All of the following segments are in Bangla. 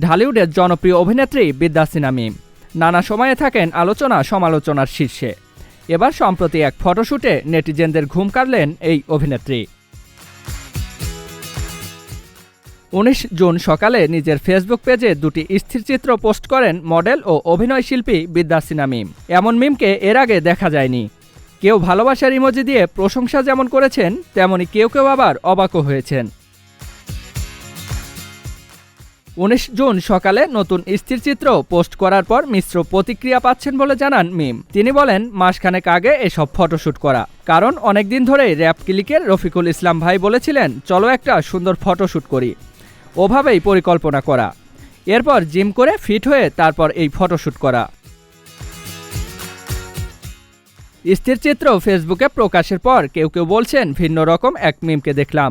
ঢালিউডের জনপ্রিয় অভিনেত্রী বিদ্যা সিনহা মিম। নানা সময়ে থাকেন আলোচনা সমালোচনার শীর্ষে। এবার সম্প্রতি এক ফটোশুটে নেটিজেনদের ঘুম কাটলেন এই অভিনেত্রী। উনিশ জুন সকালে নিজের ফেসবুক পেজে দুটি স্থিরচিত্র পোস্ট করেন মডেল ও অভিনয় শিল্পী বিদ্যা সিনহা মিম। এমন মিমকে এর আগে দেখা যায়নি। কেউ ভালোবাসার ইমোজি দিয়ে প্রশংসা যেমন করেছেন, তেমনি কেউ কেউ আবার অবাকও হয়েছেন। উনিশ জুন সকালে নতুন স্থিরচিত্র পোস্ট করার পর মিশ্র প্রতিক্রিয়া পাচ্ছেন বলে জানান মিম। তিনি বলেন, মাসখানেক আগে এসব ফটোশ্যুট করা। কারণ অনেকদিন ধরেই র্যাপ ক্লিকের রফিকুল ইসলাম ভাই বলেছিলেন, চলো একটা সুন্দর ফটোশ্যুট করি। ওভাবেই পরিকল্পনা করা। এরপর জিম করে ফিট হয়ে তারপর এই ফটোশ্যুট করা। স্থিরচিত্র ফেসবুকে প্রকাশের পর কেউ কেউ বলছেন, ভিন্ন রকম এক মিমকে দেখলাম।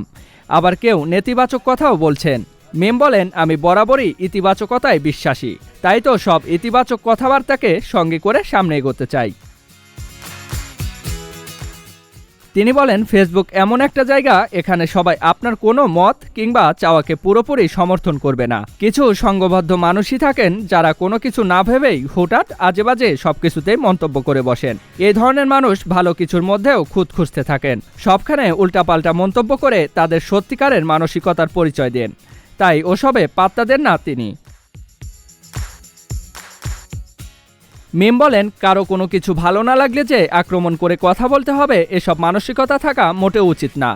আবার কেউ নেতিবাচক কথাও বলছেন। মিম বলেন, আমি বরাবরই ইতিবাচকতায় বিশ্বাসী। তাই তো সব ইতিবাচক কথাবার্তাকে সঙ্গে করে সামনে এগোতে চাই। তিনি বলেন, ফেসবুক এমন একটা জায়গা এখানে সবাই আপনার কোনো মত কিংবা চাওয়াকে পুরোপুরি সমর্থন করবে না। কিছু সঙ্গবদ্ধ মানুষই থাকেন যারা কোনো কিছু না ভেবেই হুটাট আজেবাজে সব কিছুতেই মন্তব্য করে বসেন। এই ধরনের মানুষ ভালো কিছুর মধ্যেও খুঁত খুঁজতে থাকেন। সবখানে উল্টাপাল্টা মন্তব্য করে তাদের সত্যিকারের মানসিকতার পরিচয় দেন। তাই ওসবে পাত্তা দেন না তিনি। মিম বলেন, কারও কোনো কিছু ভালো না লাগলে যে আক্রমণ করে কথা বলতে হবে, এসব মানসিকতা থাকা মোটেও উচিত না।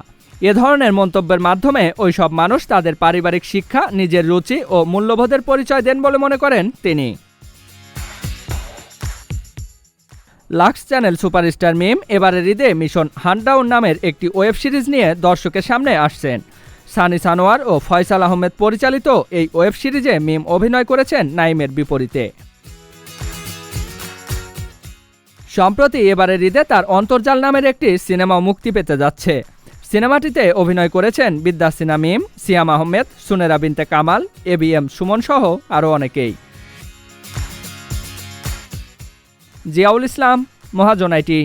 এ ধরনের মন্তব্যের মাধ্যমে ওই সব মানুষ তাদের পারিবারিক শিক্ষা, নিজের রুচি ও মূল্যবোধের পরিচয় দেন বলে মনে করেন তিনি। লাক্স চ্যানেল সুপারস্টার মিম এবারের ঈদে মিশন হান্ডাউন নামের একটি ওয়েব সিরিজ নিয়ে দর্শকের সামনে আসছেন। সানি সানোয়ার ও ফয়সাল আহমেদ পরিচালিত এই ওয়েব সিরিজে মিম অভিনয় করেছেন নাইমের বিপরীতে। সম্প্রতি এবারের ঈদে তার অন্তর্জাল নামের একটি সিনেমা মুক্তি পেতে যাচ্ছে। সিনেমাটিতে অভিনয় করেছেন Bidya Sinha Mim, Siam Ahmed, Sunerah Binte Kamal A B M Sumon সহ আরও অনেকেই। জিয়াউল ইসলাম, মহাজনাইটি।